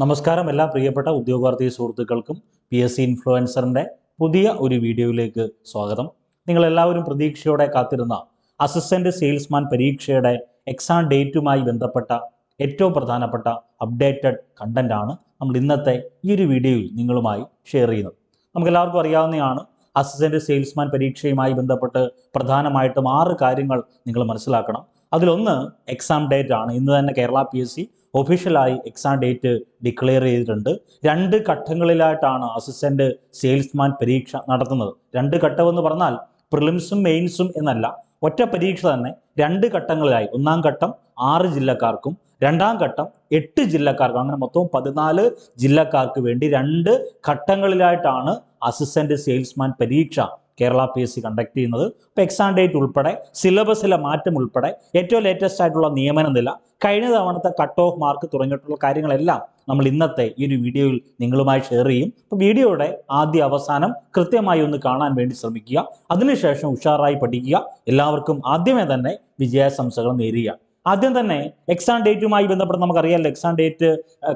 നമസ്കാരം എല്ലാ പ്രിയപ്പെട്ട ഉദ്യോഗാർത്ഥി സുഹൃത്തുക്കൾക്കും പി എസ് സി ഇൻഫ്ലുവൻസറിന്റെ പുതിയ ഒരു വീഡിയോയിലേക്ക് സ്വാഗതം. നിങ്ങൾ എല്ലാവരും പ്രതീക്ഷയോടെ കാത്തിരുന്ന അസിസ്റ്റന്റ് സെയിൽസ്മാൻ പരീക്ഷയുടെ എക്സാം ഡേറ്റുമായി ബന്ധപ്പെട്ട ഏറ്റവും പ്രധാനപ്പെട്ട അപ്ഡേറ്റഡ് കണ്ടന്റ് ആണ് നമ്മൾ ഇന്നത്തെ ഈ ഒരു വീഡിയോയിൽ നിങ്ങളുമായി ഷെയർ ചെയ്യുന്നത്. നമുക്കെല്ലാവർക്കും അറിയാവുന്നതാണ് അസിസ്റ്റന്റ് സെയിൽസ്മാൻ പരീക്ഷയുമായി ബന്ധപ്പെട്ട് പ്രധാനമായിട്ടും ആറ് കാര്യങ്ങൾ നിങ്ങൾ മനസ്സിലാക്കണം. അതിലൊന്ന് എക്സാം ഡേറ്റ് ആണ്. ഇന്ന് തന്നെ കേരള പി എസ് സി ഒഫീഷ്യലായി എക്സാം ഡേറ്റ് ഡിക്ലെയർ ചെയ്തിട്ടുണ്ട്. രണ്ട് ഘട്ടങ്ങളിലായിട്ടാണ് അസിസ്റ്റന്റ് സെയിൽസ്മാൻ പരീക്ഷ നടത്തുന്നത്. രണ്ട് ഘട്ടമെന്ന് പറഞ്ഞാൽ പ്രിലിംസും മെയിൻസും എന്നല്ല. ഒറ്റ പരീക്ഷ തന്നെ രണ്ട് ഘട്ടങ്ങളിലായി. ഒന്നാം ഘട്ടം ആറ് ജില്ലക്കാർക്കും രണ്ടാം ഘട്ടം എട്ട് ജില്ലക്കാർക്കും അങ്ങനെ മൊത്തം പതിനാല് ജില്ലക്കാർക്ക് വേണ്ടി രണ്ട് ഘട്ടങ്ങളിലായിട്ടാണ് അസിസ്റ്റന്റ് സെയിൽസ്മാൻ പരീക്ഷ Kerala P S C conduct ചെയ്യുന്നത്. അപ്പോൾ എക്സാം ഡേറ്റ് ഉൾപ്പെടെ സിലബസിലെ മാറ്റം ഉൾപ്പെടെ ഏറ്റവും ലേറ്റസ്റ്റ് ആയിട്ടുള്ള നിയമന നില കഴിഞ്ഞ തവണത്തെ കട്ട് ഓഫ് മാർക്ക് തുടങ്ങിയിട്ടുള്ള കാര്യങ്ങളെല്ലാം നമ്മൾ ഇന്നത്തെ ഈ ഒരു വീഡിയോയിൽ നിങ്ങളുമായി ഷെയർ ചെയ്യും. അപ്പോൾ വീഡിയോയുടെ ആദ്യ അവസാനം കൃത്യമായി ഒന്ന് കാണാൻ വേണ്ടി ശ്രമിക്കുക. അതിനുശേഷം ഉഷാറായി പഠിക്കുക. എല്ലാവർക്കും ആദ്യമേ തന്നെ വിജയാശംസകൾ നേരുക. ആദ്യം തന്നെ എക്സാം ഡേറ്റുമായി ബന്ധപ്പെട്ട് നമുക്കറിയാമല്ലോ എക്സാം ഡേറ്റ്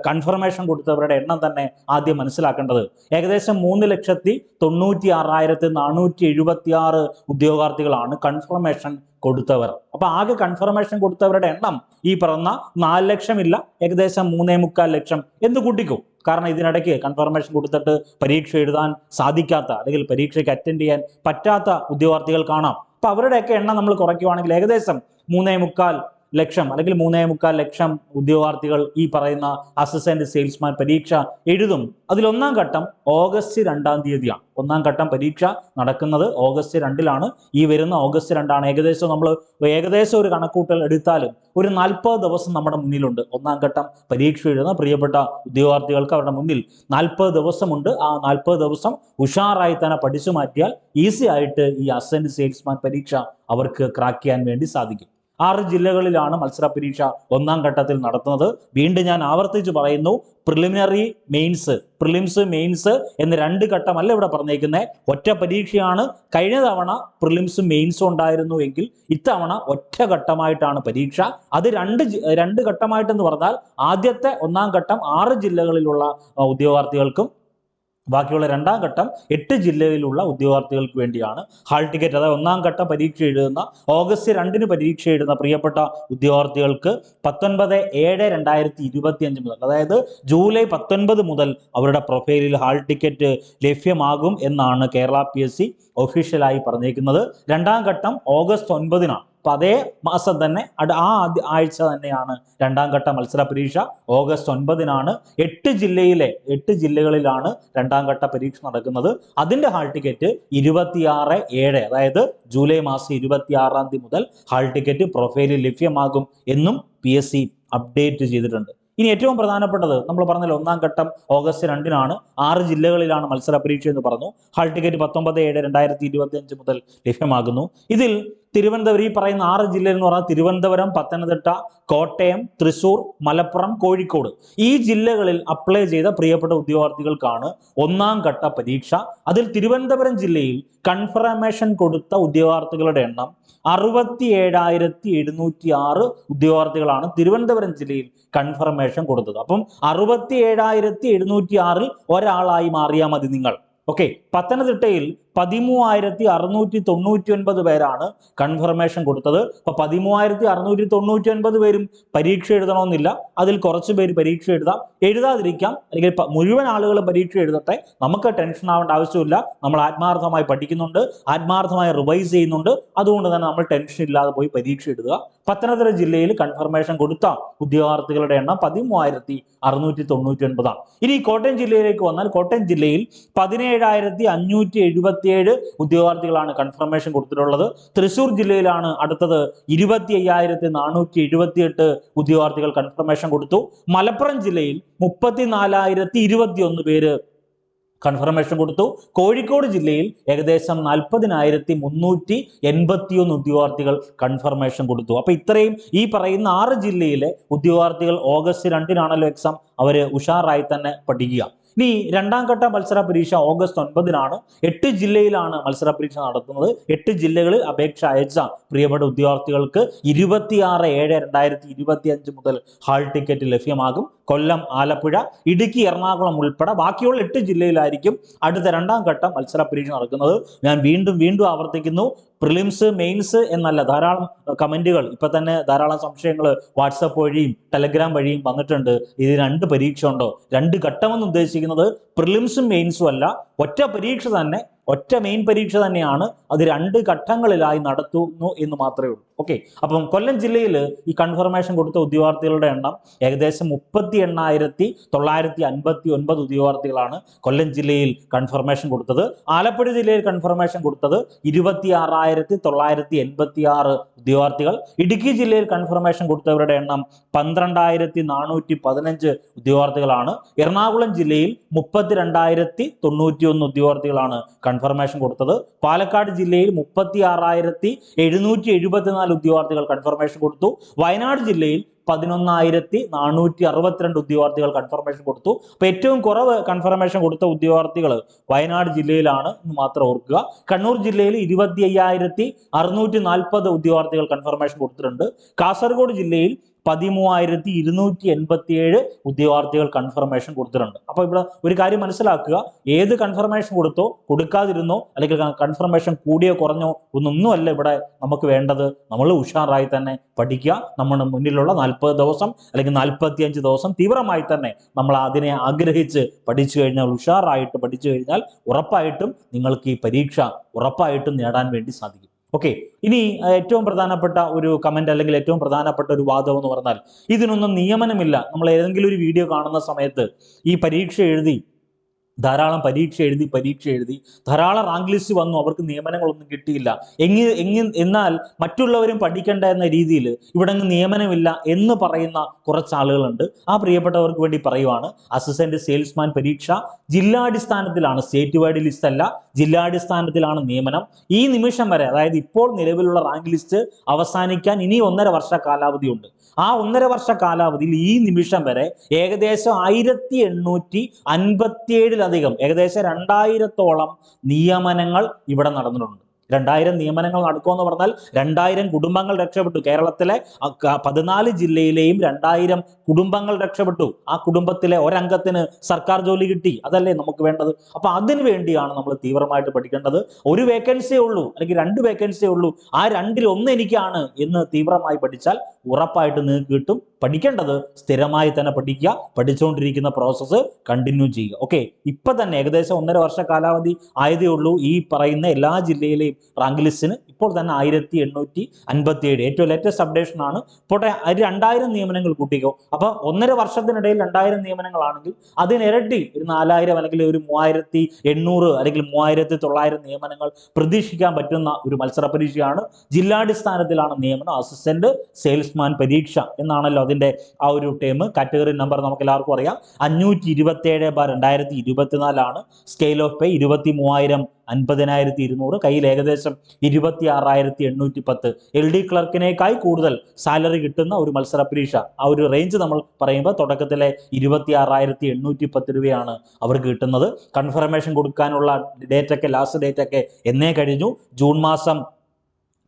കൺഫർമേഷൻ കൊടുത്തവരുടെ എണ്ണം തന്നെ ആദ്യം മനസ്സിലാക്കേണ്ടത്. ഏകദേശം മൂന്ന് ലക്ഷത്തി തൊണ്ണൂറ്റി ആറായിരത്തി നാനൂറ്റി എഴുപത്തി ആറ് ഉദ്യോഗാർത്ഥികളാണ് കൺഫർമേഷൻ കൊടുത്തവർ. അപ്പൊ ആകെ കൺഫർമേഷൻ കൊടുത്തവരുടെ എണ്ണം ഈ പറഞ്ഞ നാല് ലക്ഷം ഇല്ല ഏകദേശം മൂന്നേ മുക്കാൽ ലക്ഷം എന്ത് കൂട്ടിക്കും. കാരണം ഇതിനിടയ്ക്ക് കൺഫർമേഷൻ കൊടുത്തിട്ട് പരീക്ഷ എഴുതാൻ സാധിക്കാത്ത അല്ലെങ്കിൽ പരീക്ഷയ്ക്ക് അറ്റൻഡ് ചെയ്യാൻ പറ്റാത്ത ഉദ്യോഗാർത്ഥികൾ കാണാം. അപ്പൊ അവരുടെയൊക്കെ എണ്ണം നമ്മൾ കുറയ്ക്കുവാണെങ്കിൽ ഏകദേശം മൂന്നേ മുക്കാൽ ലക്ഷം അല്ലെങ്കിൽ മൂന്നേ മുക്കാൽ ലക്ഷം ഉദ്യോഗാർത്ഥികൾ ഈ പറയുന്ന അസിസ്റ്റന്റ് സെയിൽസ്മാൻ പരീക്ഷ എഴുതും. അതിലൊന്നാം ഘട്ടം ഓഗസ്റ്റ് രണ്ടാം തീയതിയാണ്. ഒന്നാം ഘട്ടം പരീക്ഷ നടക്കുന്നത് ഓഗസ്റ്റ് രണ്ടിലാണ്. ഈ വരുന്ന ഓഗസ്റ്റ് രണ്ടാണ്. ഏകദേശം നമ്മൾ ഏകദേശം ഒരു കണക്കൂട്ടൽ എടുത്താലും ഒരു നാൽപ്പത് ദിവസം നമ്മുടെ മുന്നിലുണ്ട്. ഒന്നാം ഘട്ടം പരീക്ഷ എഴുതുന്ന പ്രിയപ്പെട്ട ഉദ്യോഗാർത്ഥികൾക്ക് അവരുടെ മുന്നിൽ നാൽപ്പത് ദിവസമുണ്ട്. ആ നാൽപ്പത് ദിവസം ഉഷാറായി തന്നെ പഠിച്ചു മാറ്റിയാൽ ഈസി ആയിട്ട് ഈ അസിസ്റ്റന്റ് സെയിൽസ്മാൻ പരീക്ഷ അവർക്ക് ക്രാക്ക് ചെയ്യാൻ വേണ്ടി സാധിക്കും. ആറ് ജില്ലകളിലാണ് മത്സര പരീക്ഷ ഒന്നാം ഘട്ടത്തിൽ നടത്തുന്നത്. വീണ്ടും ഞാൻ ആവർത്തിച്ച് പറയുന്നു പ്രിലിമിനറി മെയിൻസ് പ്രിലിംസ് മെയിൻസ് എന്ന രണ്ട് ഘട്ടമല്ല ഇവിടെ പറഞ്ഞേക്കുന്നത് ഒറ്റ പരീക്ഷയാണ്. കഴിഞ്ഞ തവണ പ്രിലിംസ് മെയിൻസും ഉണ്ടായിരുന്നു എങ്കിൽ ഇത്തവണ ഒറ്റ ഘട്ടമായിട്ടാണ് പരീക്ഷ. അത് രണ്ട് രണ്ട് ഘട്ടമായിട്ടെന്ന് പറഞ്ഞാൽ ആദ്യത്തെ ഒന്നാം ഘട്ടം ആറ് ജില്ലകളിലുള്ള ഉദ്യോഗാർത്ഥികൾക്കും ബാക്കിയുള്ള രണ്ടാം ഘട്ടം എട്ട് ജില്ലയിലുള്ള ഉദ്യോഗാർത്ഥികൾക്ക് വേണ്ടിയാണ്. ഹാൾ ടിക്കറ്റ് അതായത് ഒന്നാം ഘട്ടം പരീക്ഷ എഴുതുന്ന ഓഗസ്റ്റ് രണ്ടിന് പരീക്ഷ എഴുതുന്ന പ്രിയപ്പെട്ട ഉദ്യോഗാർത്ഥികൾക്ക് പത്തൊൻപത് ഏഴ് രണ്ടായിരത്തി ഇരുപത്തി അഞ്ച് മുതൽ അതായത് ജൂലൈ പത്തൊൻപത് മുതൽ അവരുടെ പ്രൊഫൈലിൽ ഹാൾ ടിക്കറ്റ് ലഭ്യമാകും എന്നാണ് കേരള പി എസ് സി ഒഫീഷ്യലായി പറഞ്ഞേക്കുന്നത് രണ്ടാം ഘട്ടം ഓഗസ്റ്റ് ഒൻപതിനാണ്. അപ്പൊ അതേ മാസം തന്നെ ആ ആഴ്ച തന്നെയാണ് രണ്ടാം ഘട്ട മത്സര പരീക്ഷ. ഓഗസ്റ്റ് ഒൻപതിനാണ് എട്ട് ജില്ലയിലെ എട്ട് ജില്ലകളിലാണ് രണ്ടാം ഘട്ട പരീക്ഷ നടക്കുന്നത്. അതിന്റെ ഹാൾ ടിക്കറ്റ് ഇരുപത്തിയാറ് ഏഴ് അതായത് ജൂലൈ മാസം ഇരുപത്തിയാറാം തീയതി മുതൽ ഹാൾ ടിക്കറ്റ് പ്രൊഫൈലിൽ ലഭ്യമാകും എന്നും പി എസ് സി അപ്ഡേറ്റ് ചെയ്തിട്ടുണ്ട്. ഇനി ഏറ്റവും പ്രധാനപ്പെട്ടത് നമ്മൾ പറഞ്ഞല്ലോ ഒന്നാം ഘട്ടം ഓഗസ്റ്റ് രണ്ടിനാണ് ആറ് ജില്ലകളിലാണ് മത്സര പരീക്ഷ എന്ന് പറഞ്ഞു. ഹാൾ ടിക്കറ്റ് പത്തൊമ്പത് ഏഴ് രണ്ടായിരത്തി ഇരുപത്തി അഞ്ച് മുതൽ ലഭ്യമാകുന്നു. ഇതിൽ തിരുവനന്തപുരം ഈ പറയുന്ന ആറ് ജില്ലയിൽ എന്ന് പറഞ്ഞാൽ തിരുവനന്തപുരം പത്തനംതിട്ട കോട്ടയം തൃശൂർ മലപ്പുറം കോഴിക്കോട്. ഈ ജില്ലകളിൽ അപ്ലൈ ചെയ്ത പ്രിയപ്പെട്ട ഉദ്യോഗാർത്ഥികൾക്കാണ് ഒന്നാം ഘട്ട പരീക്ഷ. അതിൽ തിരുവനന്തപുരം ജില്ലയിൽ കൺഫർമേഷൻ കൊടുത്ത ഉദ്യോഗാർത്ഥികളുടെ എണ്ണം അറുപത്തി ഏഴായിരത്തി എഴുന്നൂറ്റി ആറ് ഉദ്യോഗാർത്ഥികളാണ് തിരുവനന്തപുരം ജില്ലയിൽ കൺഫർമേഷൻ കൊടുത്തത്. അപ്പം അറുപത്തി ഏഴായിരത്തി എഴുന്നൂറ്റി ആറിൽ ഒരാളായി മാറിയാൽ മതി നിങ്ങൾ. ഓക്കെ പത്തനംതിട്ടയിൽ പതിമൂവായിരത്തി അറുന്നൂറ്റി തൊണ്ണൂറ്റി ഒൻപത് പേരാണ് കൺഫർമേഷൻ കൊടുത്തത്. അപ്പൊ പതിമൂവായിരത്തി അറുന്നൂറ്റി തൊണ്ണൂറ്റി ഒൻപത് പേരും പരീക്ഷ എഴുതണമെന്നില്ല. അതിൽ കുറച്ച് പേര് പരീക്ഷ എഴുതാം. എഴുതാതിരിക്കാം. അല്ലെങ്കിൽ മുഴുവൻ ആളുകളും പരീക്ഷ എഴുതട്ടെ. നമുക്ക് ടെൻഷൻ ആവേണ്ട ആവശ്യമില്ല. നമ്മൾ ആത്മാർത്ഥമായി പഠിക്കുന്നുണ്ട്. ആത്മാർത്ഥമായി റിവൈസ് ചെയ്യുന്നുണ്ട്. അതുകൊണ്ട് തന്നെ നമ്മൾ ടെൻഷൻ ഇല്ലാതെ പോയി പരീക്ഷ എഴുതുക. പത്തനംതിട്ട ജില്ലയിൽ കൺഫർമേഷൻ കൊടുത്ത ഉദ്യോഗാർത്ഥികളുടെ എണ്ണം പതിമൂവായിരത്തി അറുന്നൂറ്റി തൊണ്ണൂറ്റി ഒൻപതാണ് ഇനി കോട്ടയം ജില്ലയിലേക്ക് വന്നാൽ കോട്ടയം ജില്ലയിൽ പതിനേഴായിരത്തി അഞ്ഞൂറ്റി എഴുപത്തിയേഴ് ഉദ്യോഗാർത്ഥികളാണ് കൺഫർമേഷൻ കൊടുത്തിട്ടുള്ളത്. തൃശൂർ ജില്ലയിലാണ് അടുത്തത് ഇരുപത്തി അയ്യായിരത്തി നാനൂറ്റി എഴുപത്തിയെട്ട് ഉദ്യോഗാർത്ഥികൾ കൺഫർമേഷൻ കൊടുത്തു. മലപ്പുറം ജില്ലയിൽ മുപ്പത്തിനാലായിരത്തി ഇരുപത്തി ഒന്ന് പേര് കൺഫർമേഷൻ കൊടുത്തു. കോഴിക്കോട് ജില്ലയിൽ ഏകദേശം നാൽപ്പതിനായിരത്തി മുന്നൂറ്റി എൺപത്തിയൊന്ന് ഉദ്യോഗാർത്ഥികൾ കൺഫർമേഷൻ കൊടുത്തു. അപ്പൊ ഇത്രയും ഈ പറയുന്ന ആറ് ജില്ലയിലെ ഉദ്യോഗാർത്ഥികൾ ഓഗസ്റ്റ് രണ്ടിനാണല്ലോ എക്സാം അവർ ഉഷാറായി തന്നെ പഠിക്കുക. ഇനി രണ്ടാം ഘട്ട മത്സര പരീക്ഷ ഓഗസ്റ്റ് ഒൻപതിനാണ്. എട്ട് ജില്ലയിലാണ് മത്സര പരീക്ഷ നടത്തുന്നത്. എട്ട് ജില്ലകളിൽ അപേക്ഷ അയച്ച പ്രിയപ്പെട്ട ഉദ്യോഗാർത്ഥികൾക്ക് ഇരുപത്തിയാറ് ഏഴ് രണ്ടായിരത്തി ഇരുപത്തി അഞ്ച് മുതൽ ഹാൾ ടിക്കറ്റ് ലഭ്യമാകും. കൊല്ലം ആലപ്പുഴ ഇടുക്കി എറണാകുളം ഉൾപ്പെടെ ബാക്കിയുള്ള എട്ട് ജില്ലയിലായിരിക്കും അടുത്ത രണ്ടാം ഘട്ടം മത്സര പരീക്ഷ നടക്കുന്നത്. ഞാൻ വീണ്ടും വീണ്ടും ആവർത്തിക്കുന്നു. പ്രിലിംസ് മെയിൻസ് എന്നല്ല ധാരാളം കമന്റുകൾ. ഇപ്പൊ തന്നെ ധാരാളം സംശയങ്ങൾ വാട്സപ്പ് വഴിയും ടെലഗ്രാം വഴിയും വന്നിട്ടുണ്ട്. ഇത് രണ്ട് പരീക്ഷ ഉണ്ടോ രണ്ട് ഘട്ടമെന്ന് ഉദ്ദേശിക്കുന്നത് പ്രിലിംസും മെയിൻസും അല്ല. ഒറ്റ പരീക്ഷ തന്നെ ഒറ്റ മെയിൻ പരീക്ഷ തന്നെയാണ് അത് രണ്ട് ഘട്ടങ്ങളിലായി നടത്തുന്നു എന്ന് മാത്രമേ ഉള്ളൂ. ഓക്കെ അപ്പം കൊല്ലം ജില്ലയിൽ ഈ കൺഫർമേഷൻ കൊടുത്ത ഉദ്യോഗാർത്ഥികളുടെ എണ്ണം ഏകദേശം മുപ്പത്തി എണ്ണായിരത്തി തൊള്ളായിരത്തി അൻപത്തി ഒൻപത് ഉദ്യോഗാർത്ഥികളാണ് കൊല്ലം ജില്ലയിൽ കൺഫർമേഷൻ കൊടുത്തത്. ആലപ്പുഴ ജില്ലയിൽ കൺഫർമേഷൻ കൊടുത്തത് ഇരുപത്തി ആറായിരത്തി തൊള്ളായിരത്തി എൺപത്തി ആറ് ഉദ്യോഗാർത്ഥികൾ. ഇടുക്കി ജില്ലയിൽ കൺഫർമേഷൻ കൊടുത്തവരുടെ എണ്ണം പന്ത്രണ്ടായിരത്തി നാനൂറ്റി പതിനഞ്ച് ഉദ്യോഗാർത്ഥികളാണ്. എറണാകുളം ജില്ലയിൽ മുപ്പത്തിരണ്ടായിരത്തി തൊണ്ണൂറ്റി ഒന്ന് ഉദ്യോഗാർത്ഥികളാണ് കൺഫർമേഷൻ കൊടുത്തത്. പാലക്കാട് ജില്ലയിൽ മുപ്പത്തി ആറായിരത്തി എഴുന്നൂറ്റി എഴുപത്തിനാല് ഉദ്യോഗാർത്ഥികൾ കൺഫർമേഷൻ കൊടുത്തു. വയനാട് ജില്ലയിൽ പതിനൊന്നായിരത്തി നാനൂറ്റി അറുപത്തിരണ്ട് ഉദ്യോഗാർത്ഥികൾ കൺഫർമേഷൻ കൊടുത്തു. അപ്പൊ ഏറ്റവും കുറവ് കൺഫർമേഷൻ കൊടുത്ത ഉദ്യോഗാർത്ഥികൾ വയനാട് ജില്ലയിലാണ് എന്ന് മാത്രം ഓർക്കുക. കണ്ണൂർ ജില്ലയിൽ ഇരുപത്തി അയ്യായിരത്തി അറുന്നൂറ്റി നാൽപ്പത് ഉദ്യോഗാർത്ഥികൾ കൺഫർമേഷൻ കൊടുത്തിട്ടുണ്ട്. കാസർഗോഡ് ജില്ലയിൽ പതിമൂവായിരത്തി ഇരുന്നൂറ്റി എൺപത്തിയേഴ് ഉദ്യോഗാർത്ഥികൾ കൺഫർമേഷൻ കൊടുത്തിട്ടുണ്ട്. അപ്പോൾ ഇവിടെ ഒരു കാര്യം മനസ്സിലാക്കുക. ഏത് കൺഫർമേഷൻ കൊടുത്തോ കൊടുക്കാതിരുന്നോ അല്ലെങ്കിൽ കൺഫർമേഷൻ കൂടിയോ കുറഞ്ഞോ ഒന്നൊന്നുമല്ല ഇവിടെ നമുക്ക് വേണ്ടത്. നമ്മൾ ഉഷാറായി തന്നെ പഠിക്കുക. നമ്മുടെ മുന്നിലുള്ള നാൽപ്പത് ദിവസം അല്ലെങ്കിൽ നാൽപ്പത്തിയഞ്ച് ദിവസം തീവ്രമായി തന്നെ നമ്മൾ അതിനെ ആഗ്രഹിച്ച് പഠിച്ചു കഴിഞ്ഞാൽ ഉഷാറായിട്ട് പഠിച്ചു കഴിഞ്ഞാൽ ഉറപ്പായിട്ടും നിങ്ങൾക്ക് ഈ പരീക്ഷ ഉറപ്പായിട്ടും നേടാൻ വേണ്ടി സാധിക്കും. ഓക്കെ ഇനി ഏറ്റവും പ്രധാനപ്പെട്ട ഒരു കമന്റ് അല്ലെങ്കിൽ ഏറ്റവും പ്രധാനപ്പെട്ട ഒരു വാദം എന്ന് പറഞ്ഞാൽ ഇതിനൊന്നും നിയമനമില്ല. നമ്മൾ ഏതെങ്കിലും ഒരു വീഡിയോ കാണുന്ന സമയത്ത് ഈ പരീക്ഷ എഴുതി ധാരാളം പരീക്ഷ എഴുതി പരീക്ഷ എഴുതി ധാരാളം റാങ്ക് ലിസ്റ്റ് വന്നു അവർക്ക് നിയമനങ്ങളൊന്നും കിട്ടിയില്ല. എങ്ങി എങ്ങി എന്നാൽ മറ്റുള്ളവരും പഠിക്കേണ്ട എന്ന രീതിയിൽ ഇവിടെ നിയമനമില്ല എന്ന് പറയുന്ന കുറച്ച് ആളുകളുണ്ട് ആ പ്രിയപ്പെട്ടവർക്ക് വേണ്ടി പറയുവാണ് അസിസ്റ്റന്റ് സെയിൽസ്മാൻ പരീക്ഷ ജില്ലാടിസ്ഥാനത്തിലാണ് സ്റ്റേറ്റ് വൈഡ് ലിസ്റ്റ് അല്ല ജില്ലാടിസ്ഥാനത്തിലാണ് നിയമനം. ഈ നിമിഷം വരെ അതായത് ഇപ്പോൾ നിലവിലുള്ള റാങ്ക് ലിസ്റ്റ് അവസാനിക്കാൻ ഇനി ഒന്നര വർഷ കാലാവധിയുണ്ട്. ആ ഒന്നര വർഷ കാലാവധിയിൽ ഈ നിമിഷം വരെ ഏകദേശം ആയിരത്തി എണ്ണൂറ്റി അൻപത്തിയേഴിലധികം ഏകദേശം രണ്ടായിരത്തോളം നിയമനങ്ങൾ ഇവിടെ നടന്നിട്ടുണ്ട്. രണ്ടായിരം നിയമനങ്ങൾ നടക്കുമെന്ന് പറഞ്ഞാൽ രണ്ടായിരം കുടുംബങ്ങൾ രക്ഷപ്പെട്ടു. കേരളത്തിലെ പതിനാല് ജില്ലയിലെയും രണ്ടായിരം കുടുംബങ്ങൾ രക്ഷപ്പെട്ടു. ആ കുടുംബത്തിലെ ഒരംഗത്തിന് സർക്കാർ ജോലി കിട്ടി. അതല്ലേ നമുക്ക് വേണ്ടത്? അപ്പൊ അതിനു വേണ്ടിയാണ് നമ്മൾ തീവ്രമായിട്ട് പഠിക്കേണ്ടത്. ഒരു വേക്കൻസിയേ ഉള്ളൂ അല്ലെങ്കിൽ രണ്ട് വേക്കൻസിയേ ഉള്ളൂ. ആ രണ്ടിൽ ഒന്ന് എനിക്കാണ് എന്ന് തീവ്രമായി പഠിച്ചാൽ ഉറപ്പായിട്ട് നിങ്ങൾക്ക് കിട്ടും. പഠിക്കേണ്ടത് സ്ഥിരമായി തന്നെ പഠിക്കുക പഠിച്ചുകൊണ്ടിരിക്കുന്ന പ്രോസസ്സ് കണ്ടിന്യൂ ചെയ്യുക. ഓക്കെ ഇപ്പൊ തന്നെ ഏകദേശം ഒന്നര വർഷ കാലാവധി ആയതേ ഉള്ളൂ. ഈ പറയുന്ന എല്ലാ ജില്ലയിലെയും റാങ്ക് ലിസ്റ്റിന് ഇപ്പോൾ തന്നെ ആയിരത്തി എണ്ണൂറ്റി അൻപത്തി ഏഴ് ഏറ്റവും ലേറ്റസ്റ്റ് അപ്ഡേഷൻ ആണ്. പോട്ടെ ഒരു രണ്ടായിരം നിയമനങ്ങൾ കൂട്ടിക്കോ. അപ്പൊ ഒന്നര വർഷത്തിനിടയിൽ രണ്ടായിരം നിയമനങ്ങളാണെങ്കിൽ അതിനിരട്ടി ഒരു നാലായിരം അല്ലെങ്കിൽ ഒരു മൂവായിരത്തി എണ്ണൂറ് അല്ലെങ്കിൽ മൂവായിരത്തി തൊള്ളായിരം നിയമനങ്ങൾ പ്രതീക്ഷിക്കാൻ പറ്റുന്ന ഒരു മത്സര പരീക്ഷയാണ് ജില്ലാടിസ്ഥാനത്തിലാണ് നിയമനം അസിസ്റ്റന്റ് സെയിൽസ്മാൻ പരീക്ഷ എന്നാണല്ലോ അതിന്റെ ആ ഒരു ടേം കാറ്റഗറി നമ്പർ നമുക്ക് എല്ലാവർക്കും അറിയാം. അഞ്ഞൂറ്റി ഇരുപത്തി ഏഴ് ബാർ രണ്ടായിരത്തി ഇരുപത്തിനാലാണ് സ്കെയിൽ ഓഫ് പേ ഇരുപത്തി മൂവായിരം അൻപതിനായിരത്തി ഇരുന്നൂറ് കയ്യിൽ ഏകദേശം ഇരുപത്തി ആറായിരത്തി എണ്ണൂറ്റി പത്ത് എൽ ഡി ക്ലർക്കിനേക്കായി കൂടുതൽ സാലറി കിട്ടുന്ന ഒരു മത്സര പരീക്ഷ. ആ ഒരു റേഞ്ച് നമ്മൾ പറയുമ്പോൾ തുടക്കത്തിലെ ഇരുപത്തി ആറായിരത്തി എണ്ണൂറ്റി പത്ത് രൂപയാണ് അവർക്ക് കിട്ടുന്നത്. കൺഫർമേഷൻ കൊടുക്കാനുള്ള ഡേറ്റ് ഒക്കെ ലാസ്റ്റ് ഡേറ്റ് ഒക്കെ എന്നേ കഴിഞ്ഞു. ജൂൺ മാസം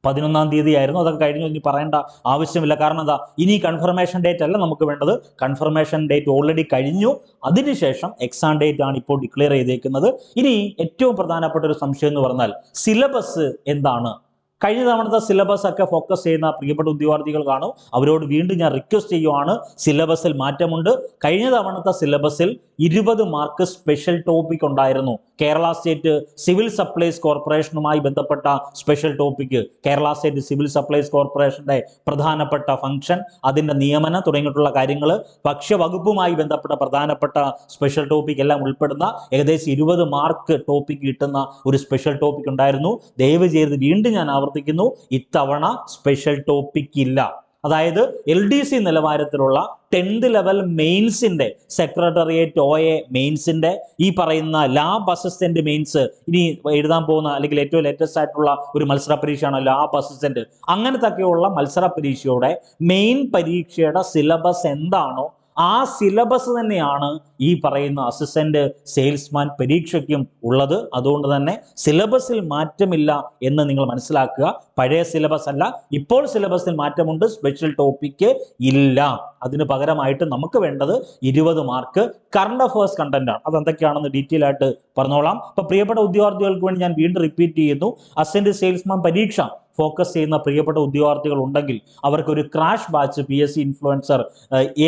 പതിനൊന്നാം തീയതി ആയിരുന്നു അതൊക്കെ കഴിഞ്ഞു. ഇനി പറയേണ്ട ആവശ്യമില്ല. കാരണം എന്താ? ഇനി കൺഫർമേഷൻ ഡേറ്റ് അല്ല നമുക്ക് വേണ്ടത്. കൺഫർമേഷൻ ഡേറ്റ് ഓൾറെഡി കഴിഞ്ഞു. അതിനുശേഷം എക്സാം ഡേറ്റ് ആണ് ഇപ്പോൾ ഡിക്ലെയർ ചെയ്തേക്കുന്നത്. ഇനി ഏറ്റവും പ്രധാനപ്പെട്ട ഒരു സംശയം എന്ന് പറഞ്ഞാൽ സിലബസ് എന്താണ്? കഴിഞ്ഞ തവണത്തെ സിലബസ് ഒക്കെ ഫോക്കസ് ചെയ്യുന്ന പ്രിയപ്പെട്ട ഉദ്യോഗാർത്ഥികൾ കാണും. അവരോട് വീണ്ടും ഞാൻ റിക്വസ്റ്റ് ചെയ്യുവാണ്. സിലബസിൽ മാറ്റമുണ്ട്. കഴിഞ്ഞ തവണത്തെ സിലബസിൽ ഇരുപത് മാർക്ക് സ്പെഷ്യൽ ടോപ്പിക് ഉണ്ടായിരുന്നു. കേരള സ്റ്റേറ്റ് സിവിൽ സപ്ലൈസ് കോർപ്പറേഷനുമായി ബന്ധപ്പെട്ട special topic Kerala state civil supplies കോർപ്പറേഷന്റെ പ്രധാനപ്പെട്ട ഫംഗ്ഷൻ അതിന്റെ നിയമനം തുടങ്ങിയിട്ടുള്ള കാര്യങ്ങൾ ഭക്ഷ്യവകുപ്പുമായി ബന്ധപ്പെട്ട പ്രധാനപ്പെട്ട സ്പെഷ്യൽ ടോപ്പിക് എല്ലാം ഉൾപ്പെടുന്ന ഏകദേശം ഇരുപത് മാർക്ക് ടോപ്പിക് കിട്ടുന്ന ഒരു സ്പെഷ്യൽ ടോപ്പിക് ഉണ്ടായിരുന്നു. ദയവ് ചെയ്ത് വീണ്ടും ഞാൻ ആവർത്തിക്കുന്നു ഇത്തവണ സ്പെഷ്യൽ ടോപ്പിക് ഇല്ല. അതായത് എൽ ഡി സി നിലവാരത്തിലുള്ള ടെൻത്ത് ലെവൽ മെയിൻസിന്റെ സെക്രട്ടറിയേറ്റ് ഒ എ മെയിൻസിന്റെ ഈ പറയുന്ന ലാബ് അസിസ്റ്റന്റ് മെയിൻസ് ഇനി എഴുതാൻ പോകുന്ന അല്ലെങ്കിൽ ഏറ്റവും ലേറ്റസ്റ്റ് ആയിട്ടുള്ള ഒരു മത്സര പരീക്ഷയാണ് ലാബ് അസിസ്റ്റന്റ് അങ്ങനത്തെയൊക്കെയുള്ള മത്സര പരീക്ഷയുടെ മെയിൻ പരീക്ഷയുടെ സിലബസ് എന്താണോ ആ സിലബസ് തന്നെയാണ് ഈ പറയുന്ന അസിസ്റ്റന്റ് സെയിൽസ്മാൻ പരീക്ഷയ്ക്കും ഉള്ളത്. അതുകൊണ്ട് തന്നെ സിലബസിൽ മാറ്റമില്ല എന്ന് നിങ്ങൾ മനസ്സിലാക്കുക. പഴയ സിലബസ് അല്ല ഇപ്പോൾ സിലബസിൽ മാറ്റമുണ്ട്. സ്പെഷ്യൽ ടോപ്പിക്ക് ഇല്ല. അതിന് പകരമായിട്ട് നമുക്ക് വേണ്ടത് ഇരുപത് മാർക്ക് കറണ്ട് അഫേഴ്സ് കണ്ടന്റ് ആണ്. അതെന്തൊക്കെയാണെന്ന് ഡീറ്റെയിൽ ആയിട്ട് പറഞ്ഞോളാം. അപ്പൊ പ്രിയപ്പെട്ട ഉദ്യോഗാർത്ഥികൾക്ക് വേണ്ടി ഞാൻ വീണ്ടും റിപ്പീറ്റ് ചെയ്യുന്നു. അസിസ്റ്റന്റ് സെയിൽസ്മാൻ പരീക്ഷ. ഫോക്കസ് ചെയ്യുന്ന പ്രിയപ്പെട്ട ഉദ്യോഗാർത്ഥികൾ ഉണ്ടെങ്കിൽ അവർക്ക് ഒരു crash batch P S C influencer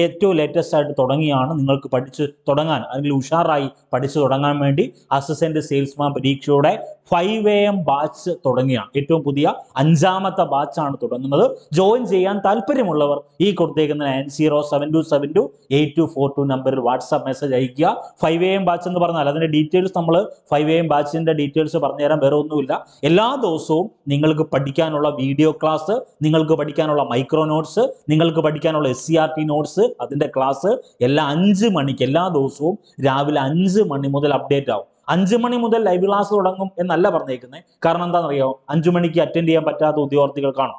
ഏറ്റവും ലേറ്റസ്റ്റ് ആയിട്ട് തുടങ്ങിയാണ് നിങ്ങൾക്ക് പഠിച്ച് തുടങ്ങാൻ. അല്ലെങ്കിൽ ഉഷാറായി പഠിച്ചു തുടങ്ങാൻ വേണ്ടി അസിസ്റ്റന്റ് സെയിൽസ്മാൻ പരീക്ഷയുടെ ഫൈവ് എ എം ബാച്ച് തുടങ്ങിയ ഏറ്റവും പുതിയ അഞ്ചാമത്തെ ബാച്ചാണ് തുടങ്ങുന്നത്. ജോയിൻ ചെയ്യാൻ താല്പര്യമുള്ളവർ ഈ കൊടുത്തേക്കുന്ന nine zero seven two seven two eight two four two നമ്പറിൽ വാട്സാപ്പ് മെസ്സേജ് അയക്കുക ഫൈവ് എ എം ബാച്ച് എന്ന് പറഞ്ഞാൽ അതിന്റെ ഡീറ്റെയിൽസ് നമ്മൾ ഫൈവ് എ എം ബാച്ചിന്റെ ഡീറ്റെയിൽസ് പറഞ്ഞുതരാൻ വേറെ ഒന്നുമില്ല. എല്ലാ ദിവസവും നിങ്ങൾക്ക് പഠിക്കാനുള്ള വീഡിയോ ക്ലാസ് നിങ്ങൾക്ക് പഠിക്കാനുള്ള മൈക്രോ നോട്ട്സ് നിങ്ങൾക്ക് പഠിക്കാനുള്ള S C R T notes അതിന്റെ ക്ലാസ് എല്ലാ അഞ്ച് മണിക്ക് എല്ലാ ദിവസവും രാവിലെ അഞ്ച് മണി മുതൽ അപ്ഡേറ്റ് ആവും. അഞ്ച് മണി മുതൽ ലൈവ് ക്ലാസ് തുടങ്ങും എന്നല്ല പറഞ്ഞേക്കുന്നത് കാരണം എന്താണെന്നറിയോ? അഞ്ചു മണിക്ക് അറ്റൻഡ് ചെയ്യാൻ പറ്റാത്ത ഉദ്യോഗാർത്ഥികൾ കാണും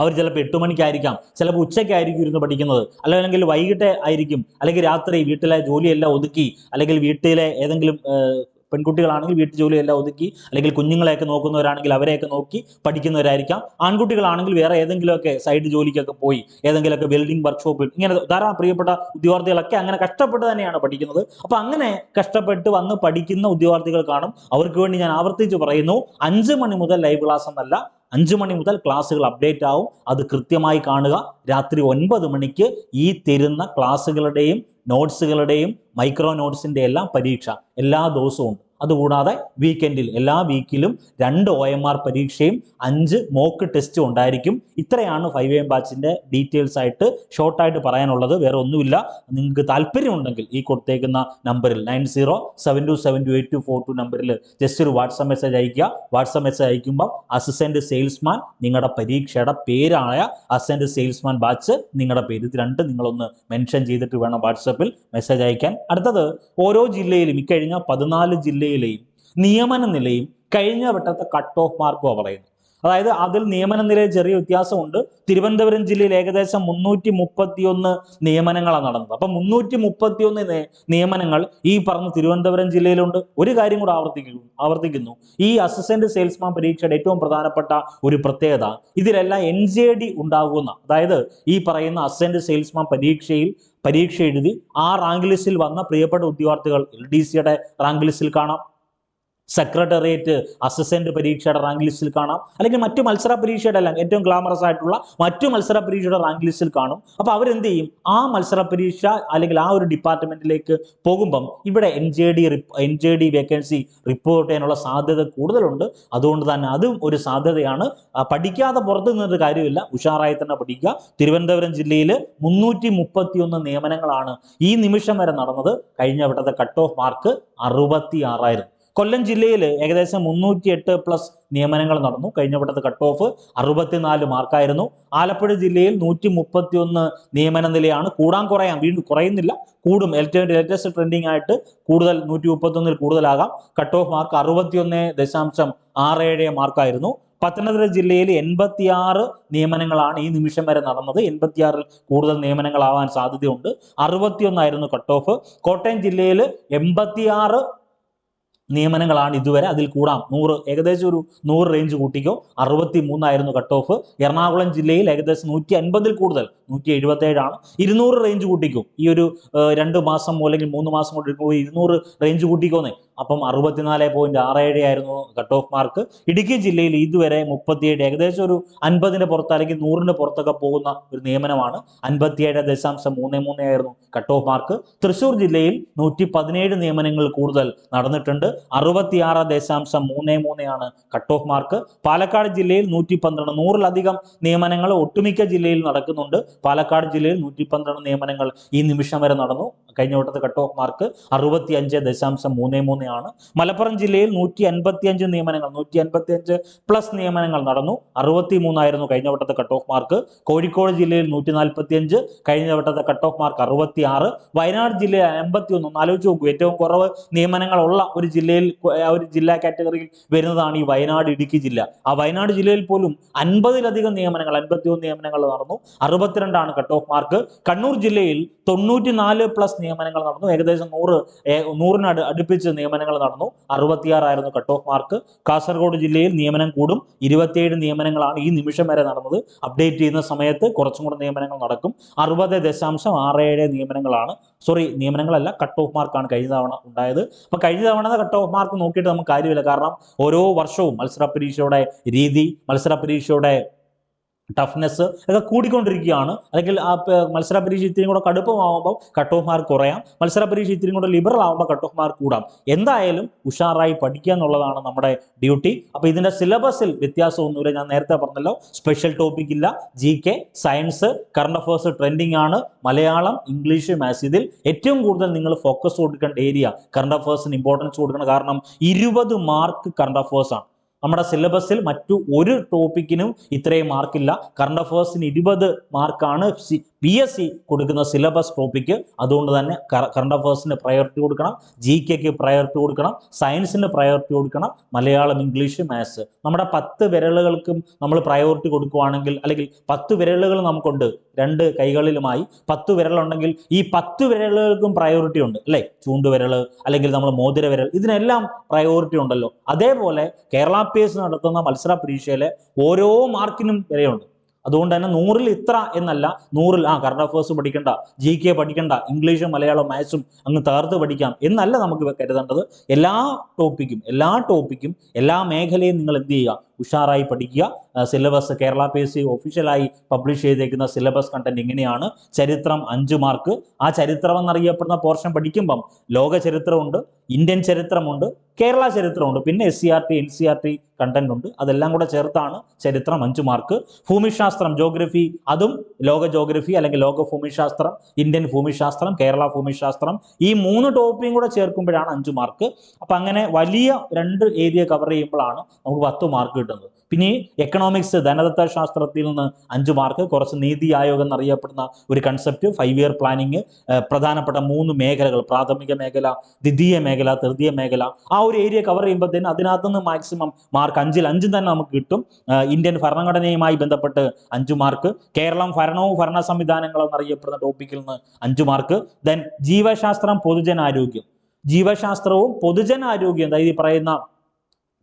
അവർ ചിലപ്പോൾ എട്ട് മണിക്കായിരിക്കാം. ചിലപ്പോൾ ഉച്ചയ്ക്കായിരിക്കും ഇരുന്ന് പഠിക്കുന്നത്. അല്ലെങ്കിൽ വൈകിട്ട് ആയിരിക്കും. അല്ലെങ്കിൽ രാത്രി വീട്ടിലെ ജോലിയെല്ലാം ഒതുക്കി അല്ലെങ്കിൽ വീട്ടിലെ ഏതെങ്കിലും പെൺകുട്ടികളാണെങ്കിൽ വീട്ടു ജോലിയെല്ലാം ഒതുക്കി അല്ലെങ്കിൽ കുഞ്ഞുങ്ങളെയൊക്കെ നോക്കുന്നവരാണെങ്കിൽ അവരെയൊക്കെ നോക്കി പഠിക്കുന്നവരായിരിക്കാം. ആൺകുട്ടികളാണെങ്കിൽ വേറെ ഏതെങ്കിലുമൊക്കെ സൈഡ് ജോലിക്കൊക്കെ പോയി ഏതെങ്കിലുമൊക്കെ വെൽഡിംഗ് വർക്ക്ഷോപ്പിൽ ഇങ്ങനെ ധാരാളം പ്രിയപ്പെട്ട ഉദ്യോഗാർത്ഥികളൊക്കെ അങ്ങനെ കഷ്ടപ്പെട്ട് തന്നെയാണ് പഠിക്കുന്നത്. അപ്പൊ അങ്ങനെ കഷ്ടപ്പെട്ട് വന്ന് പഠിക്കുന്ന ഉദ്യോഗാർത്ഥികൾ കാണും. അവർക്ക് വേണ്ടി ഞാൻ ആവർത്തിച്ച് പറയുന്നു അഞ്ച് മണി മുതൽ ലൈവ് ക്ലാസ് എന്നല്ല അഞ്ച് മണി മുതൽ ക്ലാസ്സുകൾ അപ്ഡേറ്റ് ആവും. അത് കൃത്യമായി കാണുക. രാത്രി ഒൻപത് മണിക്ക് ഈ തരുന്ന ക്ലാസ്സുകളുടെയും നോട്ട്സുകളുടെയും മൈക്രോ നോട്ട്സിന്റെ എല്ലാം പരീക്ഷ. എല്ലാ ദിവസവും അതുകൂടാതെ വീക്കെൻഡിൽ എല്ലാ വീക്കിലും രണ്ട് ഒ എം ആർ പരീക്ഷയും അഞ്ച് മോക്ക് ടെസ്റ്റും ഉണ്ടായിരിക്കും. ഇത്രയാണ് ഫൈവ് എം ബാച്ചിന്റെ ഡീറ്റെയിൽസ് ആയിട്ട് ഷോർട്ടായിട്ട് പറയാനുള്ളത്. വേറെ ഒന്നുമില്ല. നിങ്ങൾക്ക് താല്പര്യമുണ്ടെങ്കിൽ ഈ കൊടുത്തേക്കുന്ന നമ്പറിൽ nine zero seven two seven two eight two four two നമ്പറിൽ ജസ്റ്റ് ഒരു വാട്സപ്പ് മെസ്സേജ് അയക്കുക വാട്സപ്പ് മെസ്സേജ് അയക്കുമ്പോൾ അസിസ്റ്റന്റ് സെയിൽസ്മാൻ നിങ്ങളുടെ പരീക്ഷയുടെ പേരായ അസിസ്റ്റന്റ് സെയിൽസ്മാൻ ബാച്ച് നിങ്ങളുടെ പേര്. ഇത് രണ്ട് നിങ്ങളൊന്ന് മെൻഷൻ ചെയ്തിട്ട് വേണം വാട്സപ്പിൽ മെസ്സേജ് അയക്കാൻ അടുത്തത് ഓരോ ജില്ലയിലും ഇക്കഴിഞ്ഞ പതിനാല് ജില്ലയിലെയും നിയമന നിലയും കഴിഞ്ഞ വട്ടത്തെ കട്ട് ഓഫ് മാർക്കുമാണ് പറയുന്നത് അതായത് അതിൽ നിയമന നിലയിൽ ചെറിയ വ്യത്യാസമുണ്ട്. തിരുവനന്തപുരം ജില്ലയിൽ ഏകദേശം മുന്നൂറ്റി മുപ്പത്തിയൊന്ന് നിയമനങ്ങളാണ് നടന്നത്. അപ്പം മുന്നൂറ്റി മുപ്പത്തിയൊന്ന് നിയമനങ്ങൾ ഈ പറഞ്ഞ തിരുവനന്തപുരം ജില്ലയിലുണ്ട്. ഒരു കാര്യം കൂടെ ആവർത്തിക്കുന്നു ആവർത്തിക്കുന്നു. ഈ അസിസ്റ്റന്റ് സെയിൽസ്മാൻ പരീക്ഷയുടെ ഏറ്റവും പ്രധാനപ്പെട്ട ഒരു പ്രത്യേകത ഇതിലെല്ലാം എൻ ജെ ഡി ഉണ്ടാകുന്ന അതായത് ഈ പറയുന്ന അസിസ്റ്റന്റ് സെയിൽസ്മാൻ പരീക്ഷയിൽ പരീക്ഷ എഴുതി ആ റാങ്ക് ലിസ്റ്റിൽ വന്ന പ്രിയപ്പെട്ട ഉദ്യോഗാർത്ഥികൾ എൽ ഡി സിയുടെ റാങ്ക് ലിസ്റ്റിൽ കാണാം. സെക്രട്ടേറിയറ്റ് അസിസ്റ്റന്റ് പരീക്ഷയുടെ റാങ്ക് ലിസ്റ്റിൽ കാണാം. അല്ലെങ്കിൽ മറ്റു മത്സര പരീക്ഷയുടെ അല്ല ഏറ്റവും ഗ്ലാമറസ് ആയിട്ടുള്ള മറ്റു മത്സര പരീക്ഷയുടെ റാങ്ക് ലിസ്റ്റിൽ കാണും. അപ്പോൾ അവരെന്ത് ചെയ്യും? ആ മത്സര പരീക്ഷ അല്ലെങ്കിൽ ആ ഒരു ഡിപ്പാർട്ട്മെന്റിലേക്ക് പോകുമ്പം ഇവിടെ N J D N J D vacancy report ചെയ്യാനുള്ള സാധ്യത കൂടുതലുണ്ട്. അതുകൊണ്ട് തന്നെ അതും ഒരു സാധ്യതയാണ്. പഠിക്കാതെ പുറത്തു നിന്നൊരു കാര്യമില്ല. ഉഷാറായി തന്നെ പഠിക്കുക. തിരുവനന്തപുരം ജില്ലയിൽ മുന്നൂറ്റി മുപ്പത്തിയൊന്ന് നിയമനങ്ങളാണ് ഈ നിമിഷം വരെ നടന്നത്. കഴിഞ്ഞ വട്ടത്തെ കട്ട് ഓഫ് മാർക്ക് അറുപത്തി ആറായിരുന്നു കൊല്ലം ജില്ലയിൽ ഏകദേശം മുന്നൂറ്റി എട്ട് പ്ലസ് നിയമനങ്ങൾ നടന്നു. കഴിഞ്ഞ വട്ടത്തെ കട്ട് ഓഫ് അറുപത്തിനാല് മാർക്കായിരുന്നു ആലപ്പുഴ ജില്ലയിൽ നൂറ്റി മുപ്പത്തി ഒന്ന് നിയമന നിലയാണ്. കൂടാൻ കുറയാം. വീണ്ടും കുറയുന്നില്ല. കൂടും. ഏറ്റവും ലേറ്റസ്റ്റ് ട്രെൻഡിങ് ആയിട്ട് കൂടുതൽ നൂറ്റി മുപ്പത്തൊന്നിൽ കൂടുതലാകാം. കട്ട് ഓഫ് മാർക്ക് അറുപത്തിയൊന്ന് ദശാംശം ആറ് ഏഴ് മാർക്കായിരുന്നു പത്തനംതിട്ട ജില്ലയിൽ എൺപത്തിയാറ് നിയമനങ്ങളാണ് ഈ നിമിഷം വരെ നടന്നത്. എൺപത്തിയാറിൽ കൂടുതൽ നിയമനങ്ങളാവാൻ സാധ്യതയുണ്ട്. അറുപത്തിയൊന്നായിരുന്നു കട്ട് ഓഫ് കോട്ടയം ജില്ലയിൽ എൺപത്തിയാറ് നിയമനങ്ങളാണ് ഇതുവരെ അതിൽ കൂടാം. നൂറ് ഏകദേശം ഒരു നൂറ് റേഞ്ച് കൂട്ടിക്കോ. അറുപത്തി മൂന്നായിരുന്നു കട്ട് ഓഫ് എറണാകുളം ജില്ലയിൽ ഏകദേശം നൂറ്റി അൻപതിൽ കൂടുതൽ. നൂറ്റി എഴുപത്തി ഏഴാണ് ഇരുന്നൂറ് റേഞ്ച് കൂട്ടിക്കോ. ഈ ഒരു രണ്ട് മാസം അല്ലെങ്കിൽ മൂന്ന് മാസം കൊണ്ട് ഇരുന്നൂറ് റേഞ്ച് കൂട്ടിക്കോന്നേ. അപ്പം അറുപത്തിനാല് പോയിന്റ് ആറ് ഏഴ് ആയിരുന്നു കട്ട് ഓഫ് മാർക്ക് ഇടുക്കി ജില്ലയിൽ ഇതുവരെ മുപ്പത്തിയേഴ് ഏകദേശം ഒരു അൻപതിന്റെ പുറത്ത് അല്ലെങ്കിൽ നൂറിന്റെ പുറത്തൊക്കെ പോകുന്ന ഒരു നിയമനമാണ്. അൻപത്തിയേഴ് ദശാംശം മൂന്ന് മൂന്ന് ആയിരുന്നു കട്ട് ഓഫ് മാർക്ക് തൃശൂർ ജില്ലയിൽ നൂറ്റി പതിനേഴ് നിയമനങ്ങൾ കൂടുതൽ നടന്നിട്ടുണ്ട്. അറുപത്തിയാറ് ദശാംശം മൂന്ന് മൂന്നാണ് കട്ട് ഓഫ് മാർക്ക് പാലക്കാട് ജില്ലയിൽ നൂറ്റി പന്ത്രണ്ട് നൂറിലധികം നിയമനങ്ങൾ ഒട്ടുമിക്ക ജില്ലയിൽ നടക്കുന്നുണ്ട്. പാലക്കാട് ജില്ലയിൽ നൂറ്റി പന്ത്രണ്ട് നിയമനങ്ങൾ ഈ നിമിഷം വരെ നടന്നു. കഴിഞ്ഞ വട്ടത്തെ കട്ട് ഓഫ് മാർക്ക് അറുപത്തി അഞ്ച് ദശാംശം മൂന്ന് മൂന്ന് ആണ്. മലപ്പുറം ജില്ലയിൽ നൂറ്റി അൻപത്തി അഞ്ച് നിയമനങ്ങൾ നൂറ്റി അൻപത്തി അഞ്ച് പ്ലസ് നിയമനങ്ങൾ നടന്നു. അറുപത്തി മൂന്നായിരുന്നു കഴിഞ്ഞ വട്ടത്തെ കട്ട് ഓഫ് മാർക്ക് കോഴിക്കോട് ജില്ലയിൽ നൂറ്റി നാൽപ്പത്തി അഞ്ച് കഴിഞ്ഞ വട്ടത്തെ കട്ട് ഓഫ് മാർക്ക് അറുപത്തി ആറ് വയനാട് ജില്ലയിൽ അമ്പത്തി ഒന്ന് ആലോചിച്ച് നോക്കൂ ഏറ്റവും കുറവ് നിയമനങ്ങളുള്ള ഒരു ജില്ലയിൽ ഒരു ജില്ലാ കാറ്റഗറിയിൽ വരുന്നതാണ് ഈ വയനാട് ഇടുക്കി ജില്ല. ആ വയനാട് ജില്ലയിൽ പോലും അൻപതിലധികം നിയമനങ്ങൾ അൻപത്തി ഒന്ന് നിയമനങ്ങൾ നടന്നു. അറുപത്തിരണ്ടാണ് കട്ട് ഓഫ് മാർക്ക് കണ്ണൂർ ജില്ലയിൽ തൊണ്ണൂറ്റി നാല് പ്ലസ് നിയമനങ്ങൾ നടന്നു. ഏകദേശം നൂറ് നൂറിന് അടു- അടുപ്പിച്ച് നിയമനങ്ങൾ നടന്നു. അറുപത്തിയാറായിരുന്നു കട്ട് ഓഫ് മാർക്ക് കാസർഗോഡ് ജില്ലയിൽ നിയമനം കൂടും. ഇരുപത്തിയേഴ് നിയമനങ്ങളാണ് ഈ നിമിഷം വരെ നടന്നത്. അപ്ഡേറ്റ് ചെയ്യുന്ന സമയത്ത് കുറച്ചും കൂടെ നിയമനങ്ങൾ നടക്കും. അറുപത് ദശാംശം ആറ് ഏഴ് നിയമനങ്ങളാണ്. സോറി നിയമനങ്ങളല്ല കട്ട് ഓഫ് മാർക്കാണ് കഴിഞ്ഞ തവണ ഉണ്ടായത്. അപ്പോൾ കഴിഞ്ഞ തവണ കട്ട് ഓഫ് മാർക്ക് നോക്കിയിട്ട് നമുക്ക് കാര്യമില്ല. കാരണം ഓരോ വർഷവും മത്സര പരീക്ഷയുടെ രീതി മത്സര പരീക്ഷയുടെ ടഫ്നെസ് ഒക്കെ കൂടിക്കൊണ്ടിരിക്കുകയാണ്. അല്ലെങ്കിൽ ആ മത്സര പരീക്ഷ ഇത്തിരി കൂടെ കടുപ്പമാകുമ്പോൾ കട്ട് ഓഫ് മാർക്ക് കുറയാം. മത്സര പരീക്ഷ ഇത്തിരി കൂടെ ലിബറൽ ആകുമ്പോൾ കട്ട് ഓഫ് മാർക്ക് കൂടാം. എന്തായാലും ഉഷാറായി പഠിക്കുക എന്നുള്ളതാണ് നമ്മുടെ ഡ്യൂട്ടി അപ്പോൾ ഇതിന്റെ സിലബസിൽ വ്യത്യാസമൊന്നുമില്ല ഞാൻ നേരത്തെ പറഞ്ഞല്ലോ സ്പെഷ്യൽ ടോപ്പിക് ഇല്ല. G K science current affairs trending ആണ്. മലയാളം ഇംഗ്ലീഷ് മാത്സ് ഇതിൽ ഏറ്റവും കൂടുതൽ നിങ്ങൾ ഫോക്കസ് കൊടുക്കേണ്ട ഏരിയ കറണ്ട് അഫേഴ്സിന് ഇമ്പോർട്ടൻസ് കൊടുക്കണം. കാരണം ഇരുപത് മാർക്ക് കറണ്ട് അഫേഴ്സ് ആണ്. നമ്മുടെ സിലബസിൽ മറ്റു ഒരു ടോപ്പിക്കിനും ഇത്രയും മാർക്കില്ല കറണ്ട് അഫേഴ്സിന് ഇരുപത് മാർക്കാണ് പി എസ് സി കൊടുക്കുന്ന സിലബസ് ടോപ്പിക്ക് അതുകൊണ്ട് തന്നെ കറണ്ട് അഫേഴ്സിന് പ്രയോറിറ്റി കൊടുക്കണം. ജി കെക്ക് പ്രയോറിറ്റി കൊടുക്കണം. സയൻസിന് പ്രയോറിറ്റി കൊടുക്കണം. മലയാളം ഇംഗ്ലീഷ് മാത്സ് നമ്മുടെ പത്ത് വിരലുകൾക്കും നമ്മൾ പ്രയോറിറ്റി കൊടുക്കുകയാണെങ്കിൽ അല്ലെങ്കിൽ പത്ത് വിരലുകൾ നമുക്കുണ്ട്. രണ്ട് കൈകളിലുമായി പത്ത് വിരലുണ്ടെങ്കിൽ ഈ പത്ത് വിരലുകൾക്കും പ്രയോറിറ്റി ഉണ്ട് അല്ലേ? ചൂണ്ടുവിരൽ അല്ലെങ്കിൽ നമ്മൾ മോതിര വിരൽ ഇതിനെല്ലാം പ്രയോറിറ്റി ഉണ്ടല്ലോ. അതേപോലെ കേരള എസ് നടത്തുന്ന മത്സര പരീക്ഷയിലെ ഓരോ മാർക്കിനും വിലയുണ്ട്. അതുകൊണ്ട് തന്നെ നൂറിൽ ഇത്ര എന്നല്ല നൂറിൽ ആ കറണ്ട് അഫേഴ്സ് പഠിക്കണ്ട ജി കെ പഠിക്കണ്ട ഇംഗ്ലീഷും മലയാളവും മാത്സും അങ്ങ് തകർത്ത് പഠിക്കാം എന്നല്ല നമുക്ക് കരുതേണ്ടത്. എല്ലാ ടോപ്പിക്കും എല്ലാ ടോപ്പിക്കും എല്ലാ മേഖലയും നിങ്ങൾ എന്ത് ചെയ്യുക? ഉഷാറായി പഠിക്കുക. Syllabus Kerala P S C ഒഫീഷ്യലായി publish ചെയ്തേക്കുന്ന സിലബസ് കണ്ടന്റ് ഇങ്ങനെയാണ്. ചരിത്രം അഞ്ച് മാർക്ക് ആ ചരിത്രം എന്നറിയപ്പെടുന്ന പോർഷൻ പഠിക്കുമ്പം ലോക ചരിത്രമുണ്ട് ഇന്ത്യൻ ചരിത്രമുണ്ട് കേരള ചരിത്രമുണ്ട് പിന്നെ S C R T N C R T content ഉണ്ട്. അതെല്ലാം കൂടെ ചേർത്താണ് ചരിത്രം അഞ്ച് മാർക്ക് ഭൂമിശാസ്ത്രം ജോഗ്രഫി അതും ലോക ജോഗ്രഫി അല്ലെങ്കിൽ ലോക ഭൂമിശാസ്ത്രം ഇന്ത്യൻ ഭൂമിശാസ്ത്രം കേരള ഭൂമിശാസ്ത്രം ഈ മൂന്ന് ടോപ്പിയും കൂടെ ചേർക്കുമ്പോഴാണ് അഞ്ച് മാർക്ക് അപ്പം അങ്ങനെ വലിയ രണ്ട് ഏരിയ കവർ ചെയ്യുമ്പോഴാണ് നമുക്ക് പത്ത് മാർക്ക് കിട്ടുന്നത് പിന്നെ എക്കണോമിക്സ് ധനതത്വ ശാസ്ത്രത്തിൽ നിന്ന് അഞ്ച് മാർക്ക് കുറച്ച് നീതി ആയോഗ് എന്നറിയപ്പെടുന്ന ഒരു കൺസെപ്റ്റ് ഫൈവ് ഇയർ പ്ലാനിങ് പ്രധാനപ്പെട്ട മൂന്ന് മേഖലകൾ പ്രാഥമിക മേഖല ദ്വിതീയ മേഖല തൃതീയ മേഖല ആ ഒരു ഏരിയ കവർ ചെയ്യുമ്പോഴത്തേന് അതിനകത്തുനിന്ന് മാക്സിമം മാർക്ക് അഞ്ചിൽ അഞ്ചും തന്നെ നമുക്ക് കിട്ടും. ഇന്ത്യൻ ഭരണഘടനയുമായി ബന്ധപ്പെട്ട് അഞ്ച് മാർക്ക് കേരളം ഭരണവും ഭരണ സംവിധാനങ്ങളും എന്നറിയപ്പെടുന്ന ടോപ്പിക്കിൽ നിന്ന് അഞ്ച് മാർക്ക് ദെൻ ജീവശാസ്ത്രം പൊതുജനാരോഗ്യം. ജീവശാസ്ത്രവും പൊതുജനാരോഗ്യം അതായത് ഈ പറയുന്ന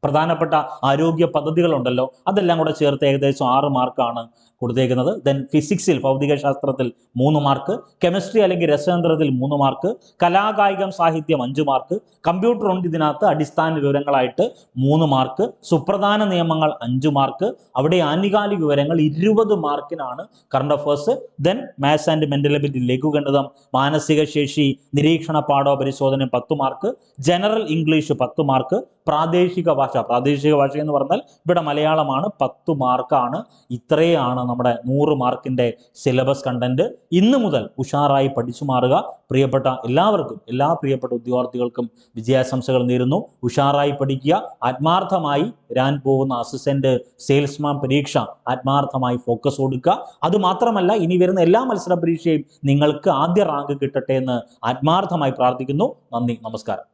പ്രധാനപ്പെട്ട ആരോഗ്യ പദ്ധതികളുണ്ടല്ലോ അതെല്ലാം കൂടെ ചേർത്ത് ഏകദേശം ആറ് മാർക്കാണ് കൊടുത്തേക്കുന്നത്. ദെൻ ഫിസിക്സിൽ ഭൗതിക ശാസ്ത്രത്തിൽ മൂന്ന് മാർക്ക് കെമിസ്ട്രി അല്ലെങ്കിൽ രസതന്ത്രത്തിൽ മൂന്ന് മാർക്ക് കലാകായികം സാഹിത്യം അഞ്ച് മാർക്ക് കമ്പ്യൂട്ടർ ഉണ്ട് ഇതിനകത്ത് അടിസ്ഥാന വിവരങ്ങളായിട്ട് മൂന്ന് മാർക്ക് സുപ്രധാന നിയമങ്ങൾ അഞ്ച് മാർക്ക് അവിടെ ആനുകാലിക വിവരങ്ങൾ ഇരുപത് മാർക്കിനാണ് current affairs then maths and mental ability ലഘുഗണിതം മാനസിക ശേഷി നിരീക്ഷണ പാഠോ പരിശോധന പത്ത് മാർക്ക് ജനറൽ ഇംഗ്ലീഷ് പത്ത് മാർക്ക് പ്രാദേശിക ഭാഷ പ്രാദേശിക ഭാഷ എന്ന് പറഞ്ഞാൽ ഇവിടെ മലയാളമാണ് പത്ത് മാർക്കാണ് ഇത്രയാണ് നമ്മുടെ നൂറ് മാർക്കിന്റെ സിലബസ് കണ്ടന്റ് ഇന്ന് മുതൽ ഉഷാറായി പഠിച്ചു മാറുക. പ്രിയപ്പെട്ട എല്ലാവർക്കും എല്ലാ പ്രിയപ്പെട്ട ഉദ്യോഗാർത്ഥികൾക്കും വിജയാശംസകൾ നേരുന്നു. ഉഷാറായി പഠിക്കുക ആത്മാർത്ഥമായി വരാൻ പോകുന്ന അസിസ്റ്റന്റ് സെയിൽസ്മാൻ പരീക്ഷ ആത്മാർത്ഥമായി ഫോക്കസ് കൊടുക്കുക. അതുമാത്രമല്ല ഇനി വരുന്ന എല്ലാ മത്സര പരീക്ഷയും നിങ്ങൾക്ക് ആദ്യ റാങ്ക് കിട്ടട്ടെ എന്ന് ആത്മാർത്ഥമായി പ്രാർത്ഥിക്കുന്നു. നന്ദി നമസ്കാരം.